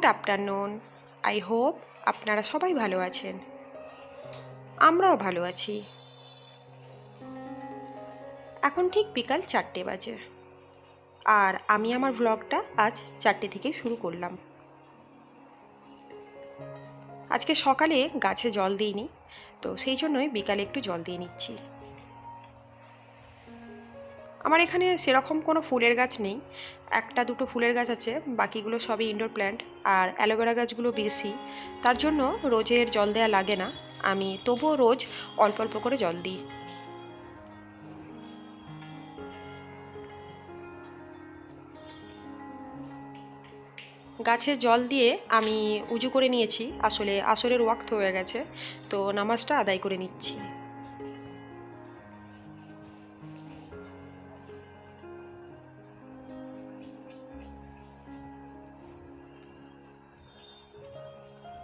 Good afternoon I hope আপনারা সবাই ভালো আছেন। আমরাও ভালো আছি। এখন ঠিক বিকাল চারটে বাজে। আর আমি আমার ব্লগটা আজ চারটে থেকে শুরু করলাম। আজকে সকালে গাছে জল দিইনি, তো সেই জন্যই বিকালে একটু জল দিয়ে নিচ্ছি। আমার এখানে সেরকম কোনো ফুলের গাছ নেই। একটা দুটো ফুলের গাছ আছে, বাকিগুলো সবই ইনডোর প্ল্যান্ট আর অ্যালোভেরা গাছগুলো বেশি। তার জন্য রোজের জল দেওয়া লাগে না। আমি তবুও রোজ অল্প অল্প করে জল দিই। গাছে জল দিয়ে আমি উজু করে নিয়েছি। আসলে আসরের ওয়াক্ত হয়ে গেছে, তো নামাজটা আদায় করে নিচ্ছি।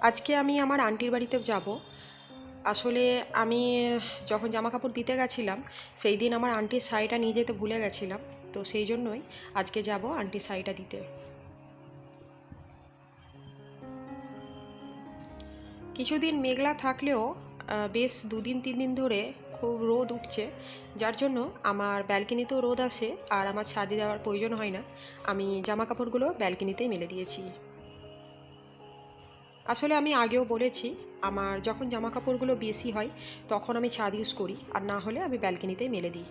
আজকে আমি আমার আন্টির বাড়িতে যাব। আসলে আমি যখন জামা কাপড় দিতে গেছিলাম, সেই দিন আমার আন্টির শাড়িটা নিয়ে যেতে ভুলে গেছিলাম। তো সেই জন্যই আজকে যাব আন্টির শাড়িটা দিতে। কিছুদিন মেঘলা থাকলেও বেশ দুদিন, তিন দিন ধরে খুব রোদ উঠছে, যার জন্য আমার ব্যালকনিতেও রোদ আসে আর আমার ছাদে দেওয়ার প্রয়োজন হয় না। আমি জামা কাপড়গুলো ব্যালকনিতেই মেলে দিয়েছি। আসলে আমি আগেও বলেছি, আমার যখন জামা কাপড়গুলো বেশি হয়, তখন আমি ছাদ ইউজ করি, আর না হলে আমি ব্যালকনিতেই মেলে দিই।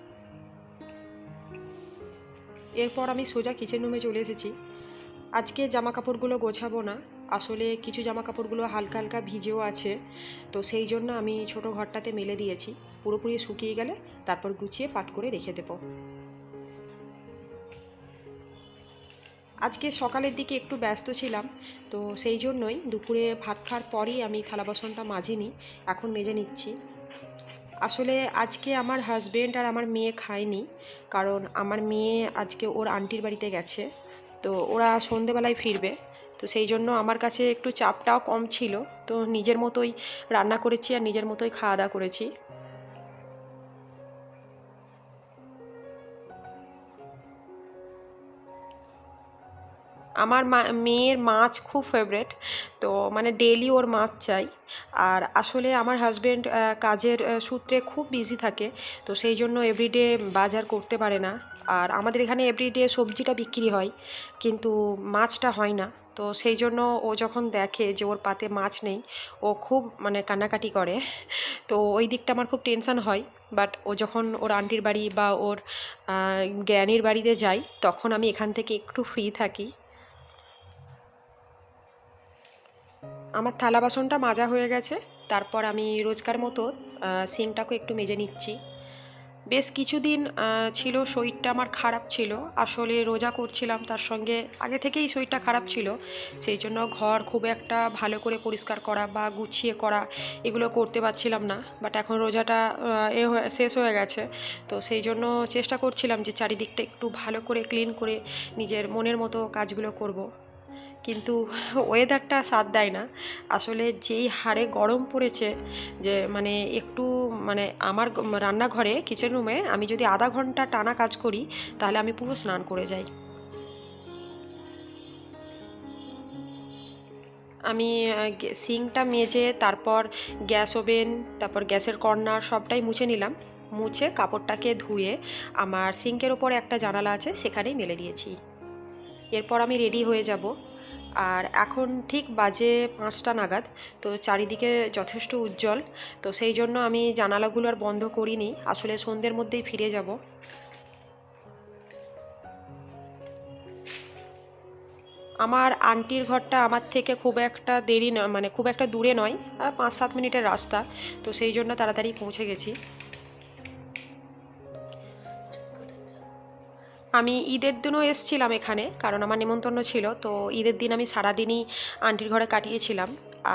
এরপর আমি সোজা কিচেন রুমে চলে এসেছি। আজকে জামা কাপড়গুলো গোছাবো না, আসলে কিছু জামা কাপড়গুলো হালকা হালকা ভিজেও আছে, তো সেই জন্য আমি ছোট ঘরটাতে মেলে দিয়েছি। পুরোপুরি শুকিয়ে গেলে তারপর গুছিয়ে পাট করে রেখে দেবো। আজকে সকালের দিকে একটু ব্যস্ত ছিলাম, তো সেই জন্যই দুপুরে ভাত খাওয়ার পরই আমি থালা বাসনটা মাজিনি, এখন মেজে নিচ্ছি। আসলে আজকে আমার হাজবেন্ড আর আমার মেয়ে খায়নি, কারণ আমার মেয়ে আজকে ওর আন্টির বাড়িতে গেছে, তো ওরা সন্ধেবেলায় ফিরবে, তো সেই জন্য আমার কাছে একটু চাপটাও কম ছিল, তো নিজের মতোই রান্না করেছি আর নিজের মতোই খাওয়া দাওয়া করেছি। আমার মা, মেয়ের মাছ খুব ফেভারেট তো মানে ডেলি ওর মাছ চাই। আর আসলে আমার হাজব্যান্ড কাজের সূত্রে খুব বিজি থাকে, তো সেই জন্য এভরিডে বাজার করতে পারে না। আর আমাদের এখানে এভরিডে সবজিটা বিক্রি হয়, কিন্তু মাছটা হয় না। তো সেই জন্য ও যখন দেখে যে ওর পাতে মাছ নেই, ও খুব মানে কান্নাকাটি করে। তো ওই দিকটা আমার খুব টেনশন হয় বাট ও যখন ওর আন্টির বাড়ি বা ওর জ্ঞানীর বাড়িতে যাই, তখন আমি এখান থেকে একটু ফ্রি থাকি। আমার থালা বাসনটা মাজা হয়ে গেছে। তারপর আমি রোজকার মতো সিংটাকে একটু মেজে নিচ্ছি। বেশ কিছুদিন ছিল শরীরটা আমার খারাপ ছিল। আসলে রোজা করছিলাম, তার সঙ্গে আগে থেকেই শরীরটা খারাপ ছিল। সেই জন্য ঘর খুব একটা ভালো করে পরিষ্কার করা বা গুছিয়ে করা এগুলো করতে পারছিলাম না। বাট এখন রোজাটা এ শেষ হয়ে গেছে। তো সেই জন্য চেষ্টা করছিলাম যে চারিদিকটা একটু ভালো করে, ক্লিন করে নিজের মনের মতো কাজগুলো করব। কিন্তু ওয়েদারটা সাথ দেয় না। আসলে যেই হারে গরম পড়েছে, যে মানে একটু মানে আমার রান্নাঘরে কিচেন রুমে আমি যদি আধা ঘণ্টা টানা কাজ করি, তাহলে আমি পুরো স্নান করে যাই। আমি সিঙ্কটা মেজে তারপর গ্যাস ওভেন, তারপর গ্যাসের কর্নার সবটাই মুছে নিলাম। মুছে কাপড়টাকে ধুয়ে আমার সিঙ্কের ওপরে একটা জানালা আছে, সেখানেই মেলে দিয়েছি। এরপর আমি রেডি হয়ে যাব। আর এখন ঠিক বাজে পাঁচটা নাগাদ, তো চারিদিকে যথেষ্ট উজ্জ্বল, তো সেই জন্য আমি জানালাগুলো আর বন্ধ করিনি, আসলে সন্ধ্যের মধ্যেই ফিরে যাব। আমার আন্টির ঘরটা আমার থেকে খুব একটা দেরি না মানে খুব একটা দূরে নয় পাঁচ সাত মিনিটের রাস্তা, তো সেই জন্য তাড়াতাড়ি পৌঁছে গেছি। আমি ঈদের দিনও এসেছিলাম এখানে, কারণ আমার নেমন্তন্ন ছিল। তো ঈদের দিন আমি সারাদিনই আন্টির ঘরে কাটিয়েছিলাম।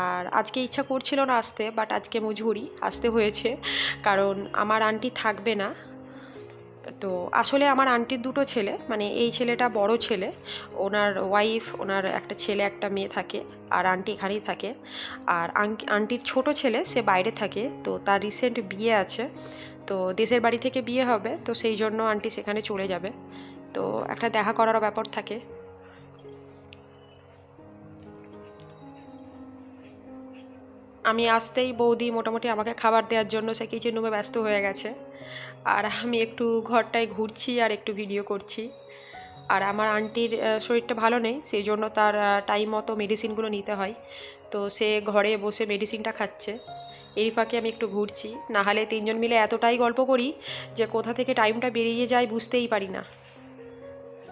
আর আজকে ইচ্ছা করছিল না আসতে বাট আজকে মজবুরি আসতে হয়েছে, কারণ আমার আন্টি থাকবে না। তো আসলে আমার আন্টির দুটো ছেলে মানে এই ছেলেটা বড় ছেলে, ওনার ওয়াইফ ওনার একটা ছেলে, একটা মেয়ে থাকে, আর আন্টি এখানেই থাকে। আর আন্টির ছোট ছেলে, সে বাইরে থাকে, তো তার রিসেন্ট বিয়ে আছে। তো দেশের বাড়ি থেকে বিয়ে হবে, তো সেই জন্য আন্টি সেখানে চলে যাবে। তো একটা দেখা করারও ব্যাপার থাকে। আমি আসতেই বৌদি মোটামুটি আমাকে খাবার দেওয়ার জন্য সে কিচেন রুমে ব্যস্ত হয়ে গেছে। আর আমি একটু ঘরটায় ঘুরছি আর একটু ভিডিও করছি। আর আমার আন্টির শরীরটা ভালো নেই, সেই জন্য তার টাইম মতো মেডিসিনগুলো নিতে হয়। তো সে ঘরে বসে মেডিসিনটা খাচ্ছে। এরই ফাঁকে আমি একটু ঘুরছি। নাহলে তিনজন মিলে এতটাই গল্প করি যে কোথা থেকে টাইমটা বেরিয়ে যায় বুঝতেই পারি না।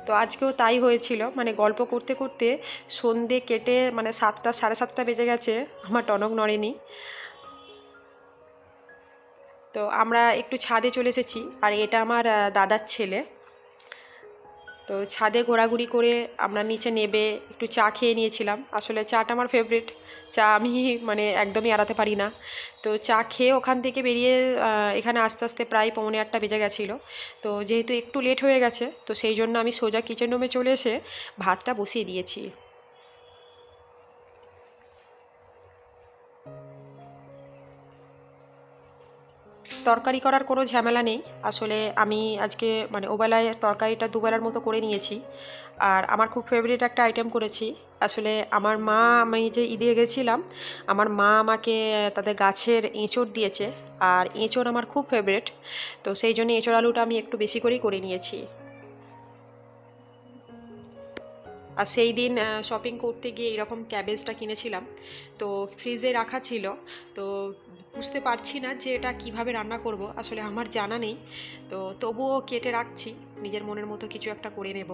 তো আজকেও তাই হয়েছিল। মানে গল্প করতে করতে সন্ধে কেটে মানে সাতটা, সাড়ে সাতটা বেজে গেছে। আমার টনক নড়েনি। তো আমরা একটু ছাদে চলে এসেছি। আর এটা আমার দাদার ছেলে। তো ছাদে ঘোরাঘুরি করে আমরা নিচে নেবে, একটু চা খেয়ে নিয়েছিলাম। আসলে চাটা আমার ফেভারিট চা আমি মানে একদমই এড়াতে পারি না। তো চা খেয়ে ওখান থেকে বেরিয়ে এখানে আস্তে আস্তে প্রায় পৌনে আটটা বেজে গেছিল। তো যেহেতু একটু লেট হয়ে গেছে, তো সেই জন্য আমি সোজা কিচেন রুমে চলে এসে ভাতটা বসিয়ে দিয়েছি। তরকারি করার কোনো ঝামেলা নেই। আসলে আমি আজকে মানে ওবেলায় তরকারিটা দুবেলার মতো করে নিয়েছি। আর আমার খুব ফেভারিট একটা আইটেম করেছি। আসলে আমার মা, আমি যে ঈদে গেছিলাম, আমার মা আমাকে তাদের গাছের এঁচড় দিয়েছে। আর এঁচড় আমার খুব ফেভারিট তো সেই জন্য এঁচড় আলুটা আমি একটু বেশি করেই করে নিয়েছি। আর সেই দিন শপিং করতে গিয়ে এরকম ক্যাবেজটা কিনেছিলাম। তো ফ্রিজে রাখা ছিল। তো বুঝতে পারছি না যে এটা কীভাবে রান্না করব। আসলে আমার জানা নেই। তো তবুও কেটে রাখছি। নিজের মনের মতো কিছু একটা করে নেব।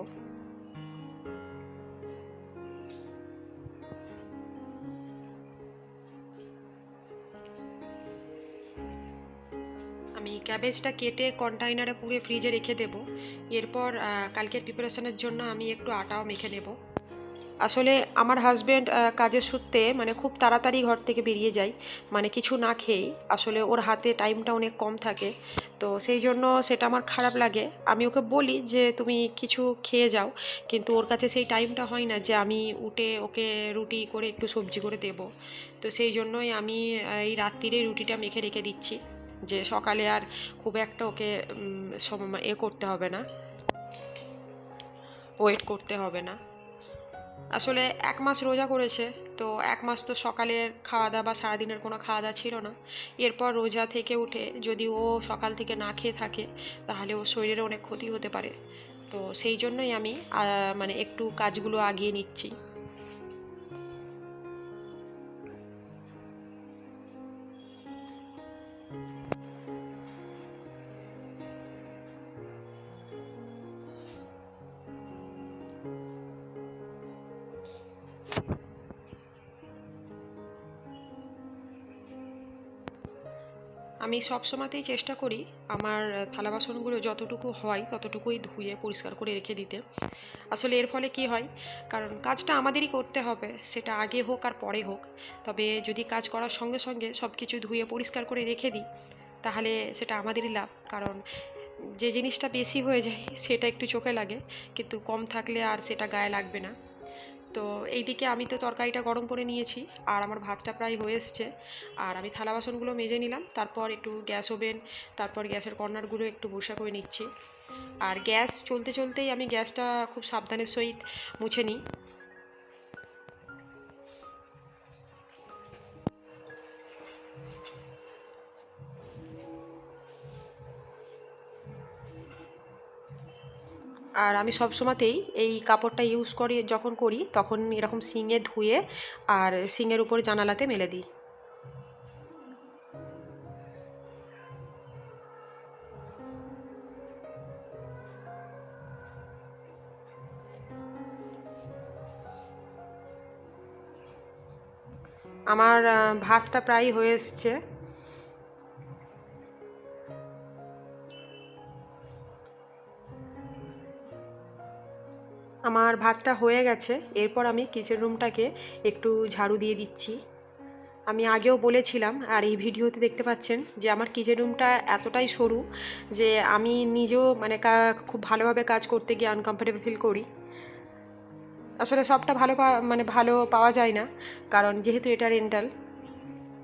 ক্যাবেজটা কেটে কন্টাইনারে পুরে ফ্রিজে রেখে দেবো। এরপর কালকের প্রিপারেশনের জন্য আমি একটু আটাও মেখে নেব। আসলে আমার হাজব্যান্ড কাজের সূত্রে মানে খুব তাড়াতাড়ি ঘর থেকে বেরিয়ে যায় মানে কিছু না খেয়েই। আসলে ওর হাতে টাইমটা অনেক কম থাকে, তো সেই জন্য সেটা আমার খারাপ লাগে। আমি ওকে বলি যে, তুমি কিছু খেয়ে যাও। কিন্তু ওর কাছে সেই টাইমটা হয় না যে, আমি উঠে ওকে রুটি করে একটু সবজি করে দেব। তো সেই জন্যই আমি এই রাত্রিরে রুটিটা মেখে রেখে দিচ্ছি। যে সকালে আর খুব একটা ওকে এ করতে হবে না। ওয়েট করতে হবে না। আসলে এক মাস রোজা করেছে, তো এক মাস তো সকালের খাওয়া দাওয়া বা সারাদিনের কোনো খাওয়া দাওয়া ছিল না। এরপর রোজা থেকে উঠে যদি ও সকাল থেকে না খেয়ে থাকে, তাহলে ও শরীরে অনেক ক্ষতি হতে পারে। তো সেই জন্যই আমি মানে একটু কাজগুলো আগিয়ে নিচ্ছি। আমি সব সময়তেই চেষ্টা করি আমার থালা বাসনগুলো যতটুকু হয় ততটুকুই ধুয়ে পরিষ্কার করে রেখে দিতে। আসলে এর ফলে কি হয়, কারণ কাজটা আমাদেরই করতে হবে, সেটা আগে হোক আর পরে হোক। তবে যদি কাজ করার সঙ্গে সঙ্গে সব কিছু ধুয়ে পরিষ্কার করে রেখে দিই, তাহলে সেটা আমাদেরই লাভ। কারণ যে জিনিসটা বেশি হয়ে যায়, সেটা একটু চোখে লাগে, কিন্তু কম থাকলে আর সেটা গায়ে লাগবে না। তো এইদিকে আমি তো তরকারিটা গরম করে নিয়েছি, আর আমার ভাতটা প্রায় হয়ে এসছে। আর আমি থালা বাসনগুলো মেজে নিলাম, তারপর একটু গ্যাস ওভেন, তারপর গ্যাসের কর্নারগুলো একটু বসা করে নিচ্ছি। আর গ্যাস চলতে চলতেই আমি গ্যাসটা খুব সাবধানের সহিত মুছে নিই। আর আমি সব সময়তেই এই কাপড়টা ইউজ করি, যখন করি, তখন এরকম সিঙে ধুয়ে আর সিঙের উপর জানালাতে মেলে দিই। আমার ভাতটা প্রায় হয়ে এসছে। আমার ভাতটা হয়ে গেছে। এরপর আমি কিচেন রুমটাকে একটু ঝাড়ু দিয়ে দিচ্ছি। আমি আগেও বলেছিলাম, আর এই ভিডিওতে দেখতে পাচ্ছেন যে আমার কিচেন রুমটা এতটাই সরু যে আমি নিজেও মানে খুব ভালোভাবে কাজ করতে গিয়ে আনকমফোর্টেবল ফিল করি। আসলে সবটা ভালো মানে ভালো পাওয়া যায় না, কারণ যেহেতু এটা রেন্টাল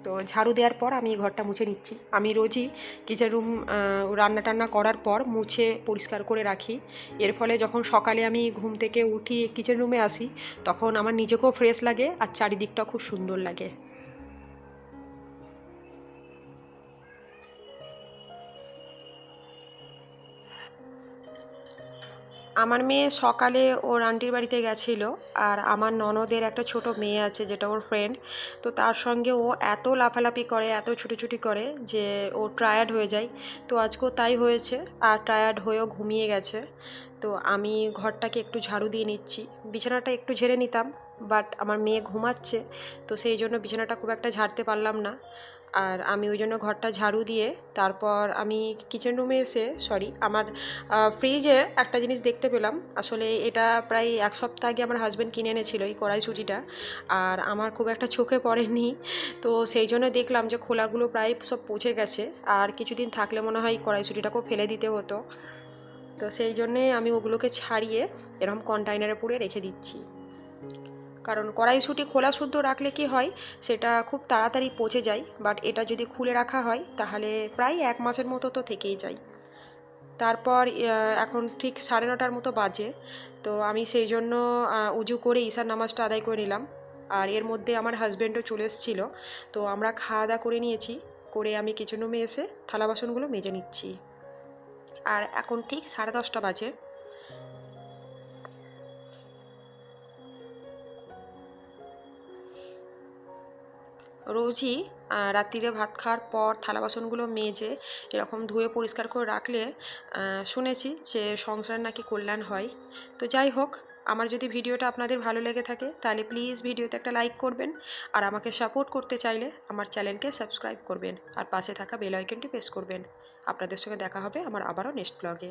তো ঝাড়ু দেওয়ার পর আমি ঘরটা মুছে নিচ্ছি। আমি রোজই কিচেন রুম রান্না টান্না করার পর মুছে পরিষ্কার করে রাখি। এর ফলে যখন সকালে আমি ঘুম থেকে উঠি কিচেন রুমে আসি, তখন আমার নিজেকেও ফ্রেশ লাগে আর চারিদিকটাও খুব সুন্দর লাগে। আমার মেয়ে সকালে ওর আন্টির বাড়িতে গেছিল আর আমার ননদের একটা ছোট মেয়ে আছে যেটা ওর ফ্রেন্ড তো তার সঙ্গে ও এত লাফালাফি করে, এত ছুটোছুটি করে যে ও টায়ার্ড হয়ে যায়। তো আজকেও তাই হয়েছে আর টায়ার্ড হয়েও ঘুমিয়ে গেছে। তো আমি ঘরটাকে একটু ঝাড়ু দিয়ে নিচ্ছি। বিছানাটা একটু ঝেড়ে নিতাম বাট আমার মেয়ে ঘুমাচ্ছে, তো সেই জন্য বিছানাটা খুব একটা ঝাড়তে পারলাম না। আর আমি ওই জন্য ঘরটা ঝাড়ু দিয়ে তারপর আমি কিচেন রুমে এসে সরি আমার ফ্রিজে একটা জিনিস দেখতে পেলাম। আসলে এটা প্রায় এক সপ্তাহ আগে আমার হাজব্যান্ড কিনে এনেছিল এই কড়াইশুঁটিটা। আর আমার খুব একটা চোখে পড়েনি। তো সেই জন্য দেখলাম যে খোলাগুলো প্রায় সব পচে গেছে। আর কিছুদিন থাকলে মনে হয় কড়াইশুঁটিটাকেও ফেলে দিতে হতো। তো সেই জন্যে আমি ওগুলোকে ছাড়িয়ে এরকম কন্টাইনারে পুরে রেখে দিচ্ছি। কারণ কড়াইশুঁটি খোলা শুদ্ধ রাখলে কি হয়, সেটা খুব তাড়াতাড়ি পচে যায় বাট এটা যদি খুলে রাখা হয়, তাহলে প্রায় এক মাসের মতো তো থেকেই যায়। তারপর এখন ঠিক সাড়ে নটার মতো বাজে, তো আমি সেই জন্য উজু করে ঈশার নামাজটা আদায় করে নিলাম। আর এর মধ্যে আমার হাজব্যান্ডও চলে এসেছিল, তো আমরা খাওয়া দাওয়া করে নিয়েছি, করে আমি কিচেন রুমে এসে থালা বাসনগুলো মেজে নিচ্ছি। আর এখন ঠিক সাড়ে দশটা বাজে রোজই রাত্রিরে ভাত খাওয়ার পর থালা বাসনগুলো মেজে এরকম ধুয়ে পরিষ্কার করে রাখলে শুনেছি যে সংসার নাকি কল্যাণ হয়। তো যাই হোক, আমার যদি ভিডিওটা আপনাদের ভালো লেগে থাকে, তাহলে প্লিজ ভিডিওতে একটা লাইক করবেন আর আমাকে সাপোর্ট করতে চাইলে আমার চ্যানেলকে সাবস্ক্রাইব করবেন আর পাশে থাকা বেল আইকনটি প্রেস করবেন। আপনাদের সঙ্গে দেখা হবে আমার আবারও নেক্সট ব্লগে।